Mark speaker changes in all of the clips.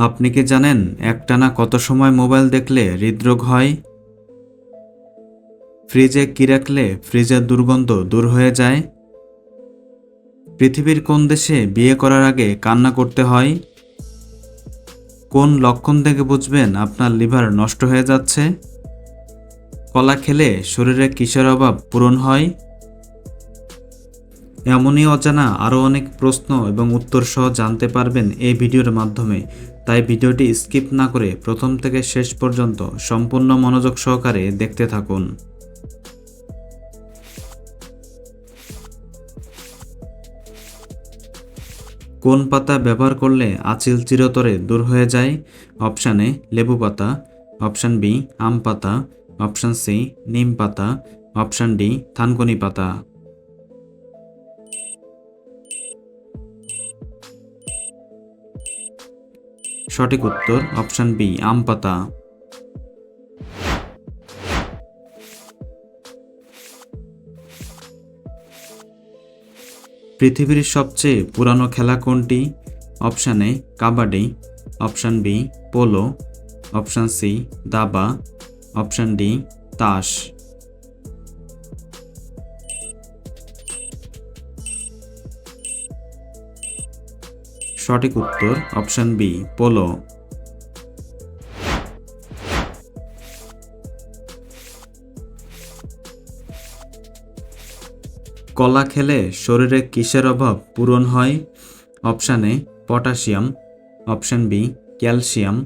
Speaker 1: আপনি কি জানেন একটানা কত সময় মোবাইল দেখলে হৃদরোগ হয়? ফ্রিজে কি রাখলে ফ্রিজের দুর্গন্ধ দূর হয়ে যায়? পৃথিবীর কোন দেশে বিয়ে করার আগে কান্না করতে হয়? কোন লক্ষণ দেখে বুঝবেন আপনার লিভার নষ্ট হয়ে যাচ্ছে? কলা খেলে শরীরে কিসের অভাব পূরণ হয়? এমনই অজানা আরও অনেক প্রশ্ন এবং উত্তর সহ জানতে পারবেন এই ভিডিওর মাধ্যমে। তাই ভিডিওটি স্কিপ না করে প্রথম থেকে শেষ পর্যন্ত সম্পূর্ণ মনোযোগ সহকারে দেখতে থাকুন। কোন পাতা ব্যবহার করলে আচিল চিরতরে দূর হয়ে যায়? অপশান এ, লেবু পাতা। অপশান বি, আম পাতা। অপশান সি, নিম পাতা। অপশান ডি, থানকুনি পাতা। সঠিক উত্তর, অপশান বি, আম পাতা। পৃথিবীর সবচেয়ে পুরানো খেলা কোনটি? Option A, kabaddi. Option B, polo. Option C, দাবা। অপশান ডি, তাস। সঠিক উত্তর অপশান বি, পোলো। কলা খেলে শরীরে কিসের অভাব পূরণ হয়? Option A, potassium. Option B, calcium.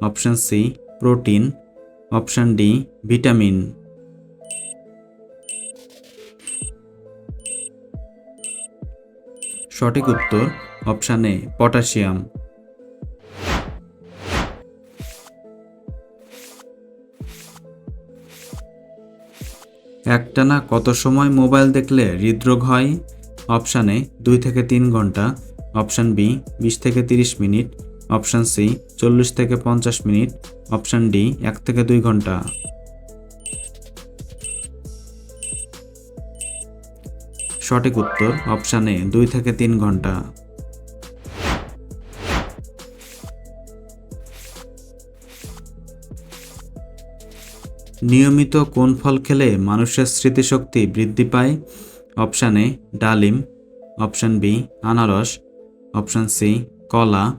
Speaker 1: Option C, protein. Option D, vitamin. সঠিক উত্তর অপশান এ, পটাশিয়াম। একটানা কত সময় মোবাইল দেখলে হৃদরোগ হয়? অপশান এ, দুই থেকে তিন ঘণ্টা। অপশান বি, বিশ থেকে তিরিশ মিনিট। অপশান সি, চল্লিশ থেকে পঞ্চাশ মিনিট। অপশান ডি, এক থেকে দুই ঘণ্টা। সঠিক উত্তর অপশান এ, দুই থেকে তিন ঘণ্টা। নিয়মিত কোন ফল খেলে মানুষের স্মৃতিশক্তি বৃদ্ধি পায়? অপশান এ, ডালিম। অপশান বি, আনারস। অপশান সি, কলা।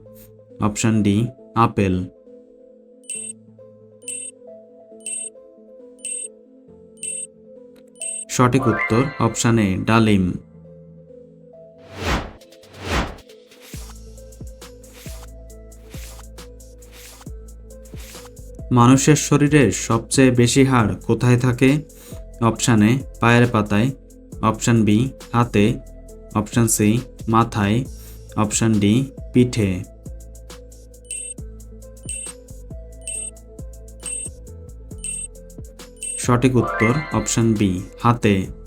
Speaker 1: Option D, apple. সঠিক উত্তর অপশান এ, ডালিম। মানুষের শরীরের সবচেয়ে বেশি হাড় কোথায় থাকে? অপশান এ, পায়ের পাতায়। অপশান বি, হাতে। অপশান সি, মাথায়। অপশান ডি, পিঠে। সঠিক উত্তর অপশান বি, হাতে।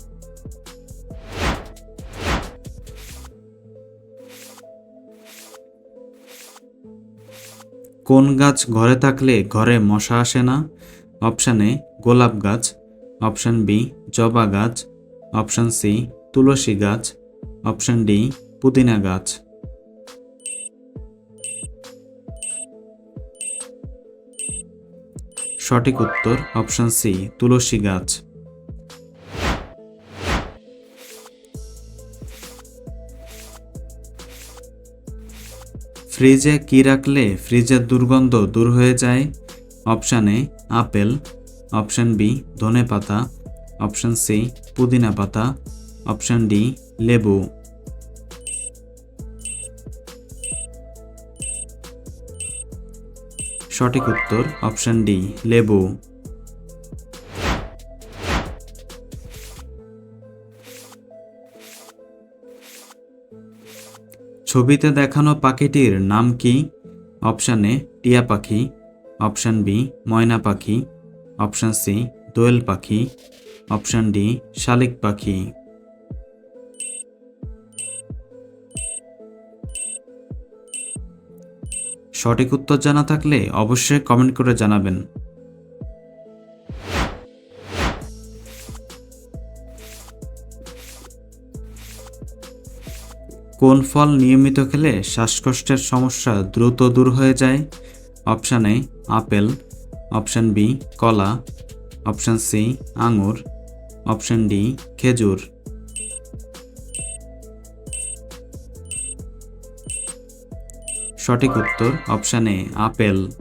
Speaker 1: কোন গাছ ঘরে থাকলে ঘরে মশা আসে না? অপশান এ, গোলাপ গাছ। অপশান বি, জবা গাছ। অপশান সি, তুলসী গাছ। অপশান ডি, পুদিনা গাছ। সঠিক উত্তর অপশান সি, তুলসী গাছ। ফ্রিজে কি রাখলে ফ্রিজের দুর্গন্ধ দূর হয়ে যায়? Option A, apple. Option B, ধনে পাতা। অপশান সি, পুদিনা পাতা। অপশান ডি, লেবু। সঠিক উত্তর অপশান ডি, লেবু। ছবিতে দেখানো পাখিটির নাম কি? অপশান এ, টিয়া পাখি। অপশান বি, ময়না পাখি। অপশান সি, দোয়েল পাখি। অপশান ডি, শালিক পাখি। সঠিক উত্তর জানা থাকলে অবশ্যই কমেন্ট করে জানাবেন। কোন ফল নিয়মিত খেলে শ্বাসকষ্টের সমস্যা দ্রুত দূর হয়ে যায়? Option A, apple. Option B, কলা। অপশান সি, আঙুর। অপশান ডি, খেজুর। সঠিক উত্তর অপশান এ, আপেল।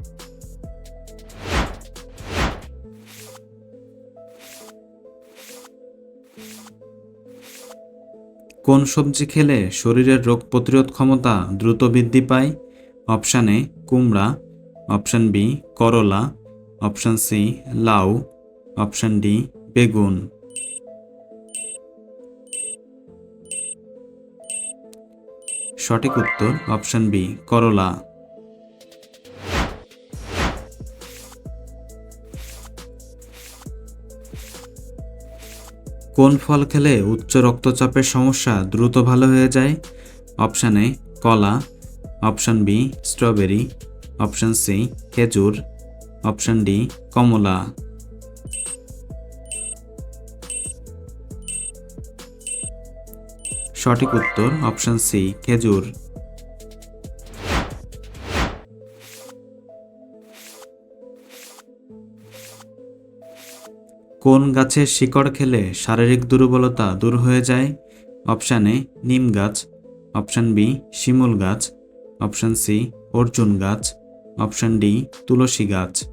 Speaker 1: কোন সবজি খেলে শরীরের রোগ প্রতিরোধ ক্ষমতা দ্রুত বৃদ্ধি পায়? অপশান এ, কুমড়া। অপশান বি, করলা। অপশান সি, লাউ। অপশান ডি, বেগুন। সঠিক উত্তর অপশান বি, করলা। কোন ফল খেলে উচ্চ রক্তচাপের সমস্যা দ্রুত ভালো হয়ে যায়? অপশান এ, কলা। Option B, strawberry. Option C, খেজুর। অপশান ডি, কমলা। সঠিক উত্তর, অপশান সি, খেজুর। কোন গাছের শিকড় খেলে শারীরিক দুর্বলতা দূর হয়ে যায়? অপশান এ, নিম গাছ। অপশান বি, শিমুল গাছ। অপশান সি, অর্জুন গাছ। অপশান ডি, তুলসী গাছ।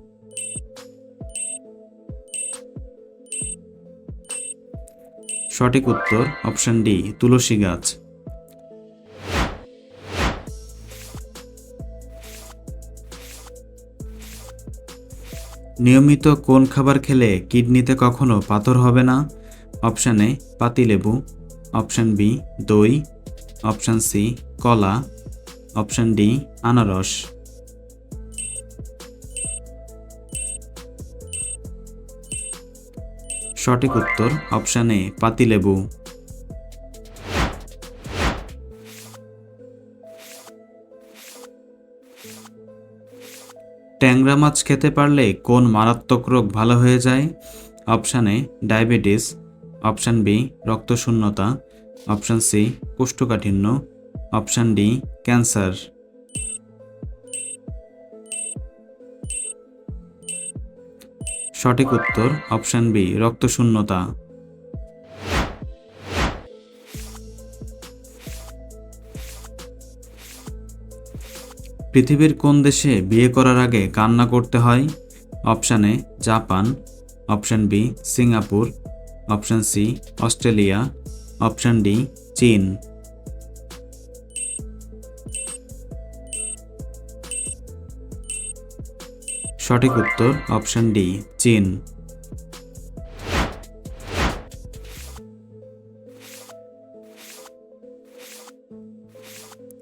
Speaker 1: সঠিক উত্তর, অপশান ডি, তুলসী গাছ। নিয়মিত কোন খাবার খেলে কিডনিতে কখনো পাথর হবে না? অপশান এ পাতিলেবু অপশান বি, দই। অপশান সি, কলা। অপশান ডি, আনারস। সঠিক উত্তর অপশান এ পাতিলেবু ট্যাংরা মাছ খেতে পারলে কোন মারাত্মক রোগ ভালো হয়ে যায়? Option A, diabetes. Option B, রক্তশূন্যতা। Option C, কোষ্ঠকাঠিন্য। Option D, cancer. সঠিক উত্তর, অপশান বি, রক্তশূন্যতা। পৃথিবীর কোন দেশে বিয়ে করার আগে কান্না করতে হয়? Option A, Japan. Option B, Singapore. Option C, Australia. Option D, চীন। সঠিক উত্তর, অপশান ডি, চীন।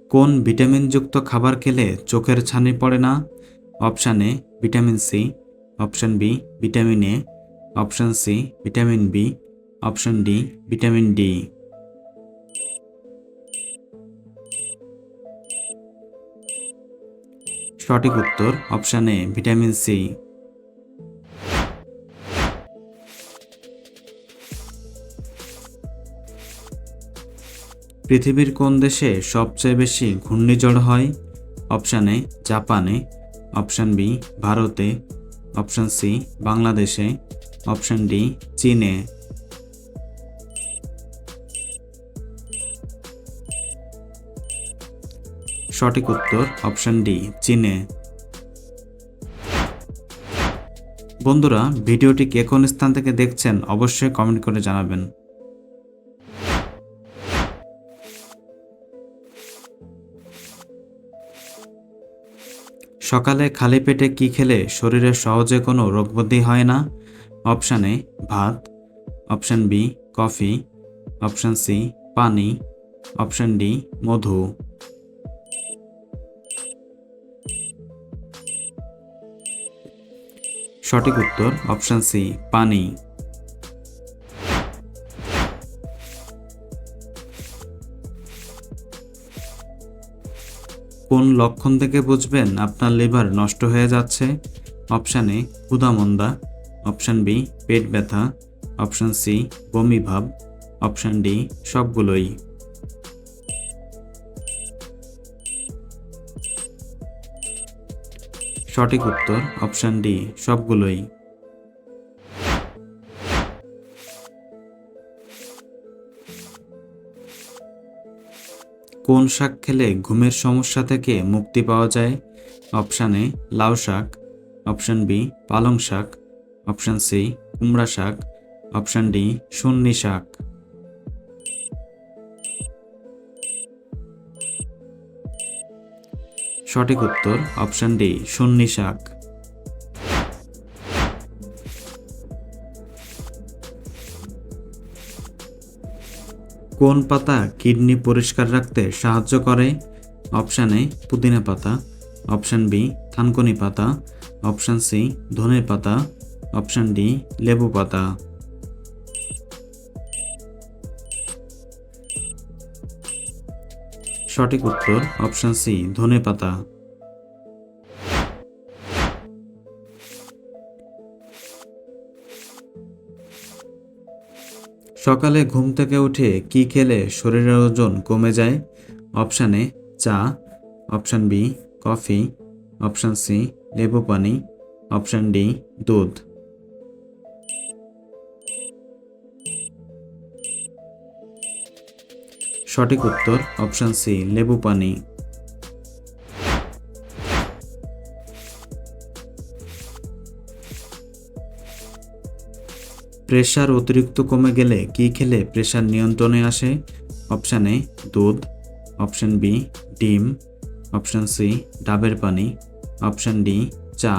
Speaker 1: কোন ভিটামিনযুক্ত খাবার খেলে চোখের ছানি পড়ে না? Option A, vitamin C. Option B, vitamin A. Option C, vitamin B. Option D, vitamin D. সঠিক উত্তর অপশান এ, ভিটামিন সি। পৃথিবীর কোন দেশে সবচেয়ে বেশি ঘূর্ণিঝড় হয়? অপশান এ, জাপানে অপশান বি, ভারতে অপশান সি, বাংলাদেশে অপশান ডি, চীনে সঠিক উত্তর অপশান ডি, চীনে বন্ধুরা, ভিডিওটি কে কোন স্থান থেকে দেখছেন অবশ্যই কমেন্ট করে জানাবেন। সকালে খালি পেটে কি খেলে শরীরে সহজে কোনো রোগবদ্ধি হয় না? অপশান এ, ভাত। Option B, coffee. Option C, পানি। অপশান ডি, মধু। সঠিক উত্তর, অপশান সি, পানি। কোন লক্ষণ থেকে বুঝবেন আপনার লিভার নষ্ট হয়ে যাচ্ছে? অপশান এ, ক্ষুধামন্দা। অপশান বি, পেট ব্যথা। অপশান সি, বমি ভাব। অপশান ডি, সবগুলোই। সঠিক উত্তর অপশান ডি, সবগুলোই। কোন শাক খেলে ঘুমের সমস্যা থেকে মুক্তি পাওয়া যায়? অপশান এ, লাউ শাক। অপশান বি, পালং শাক। অপশান সি, কুমড়া শাক। অপশান ডি, সুন্নি শাক। সঠিক উত্তর অপশান ডি, সুন্নি শাক। কোন পাতা কিডনি পরিষ্কার রাখতে সাহায্য করে? অপশান এ, পুদিনা পাতা। অপশান বি, থানকুনি পাতা। অপশান সি ধনে পাতা। অপশান ডি, লেবু পাতা। সঠিক উত্তর, অপশান সি, ধনে পাতা। সকালে ঘুম থেকে উঠে কি খেলে শরীরের ওজন কমে যায়? অপশান এ, চা। Option B, coffee. Option C, লেবু পানি। অপশান ডি, দুধ। সঠিক উত্তর, অপশান সি, লেবু পানি। প্রেশার অতিরিক্ত কমে গেলে কি খেলে প্রেশার নিয়ন্ত্রণে আসে? অপশান এ, দুধ। অপশান বি, ডিম। অপশান সি, ডাবের পানি। অপশান ডি, চা।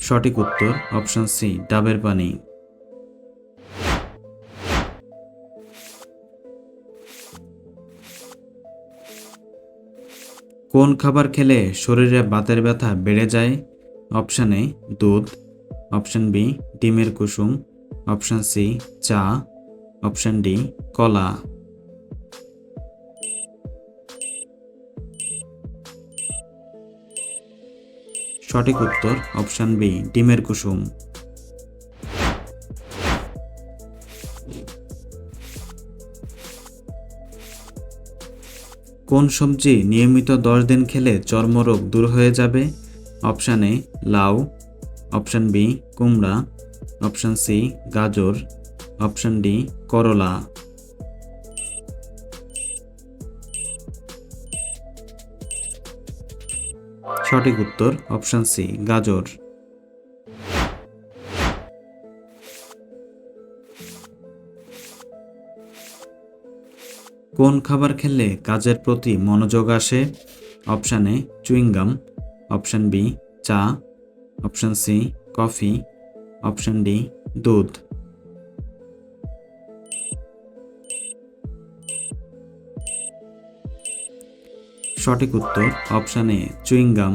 Speaker 1: সঠিক উত্তর, অপশান সি, ডাবের পানি। কোন খাবার খেলে শরীরে বাতের ব্যথা বেড়ে যায়? অপশান এ, দুধ। অপশান বি, ডিমের কুসুম। অপশান সি, চা। অপশান ডি, কলা। সঠিক উত্তর অপশান বি, ডিমের কুসুম। কোন সবজি নিয়মিত দশ দিন খেলে চর্মরোগ দূর হয়ে যাবে? অপশান এ, লাউ। অপশান বি, কুমড়া। অপশান সি, গাজর। অপশান ডি, করলা। সঠিক উত্তর অপশান সি, গাজর। কোন খাবার খেলে কাজের প্রতি মনোযোগ আসে? Option A chewing gum option B, চা, option C, coffee, option D, দুধ। সঠিক উত্তর অপশান এ চুইংগাম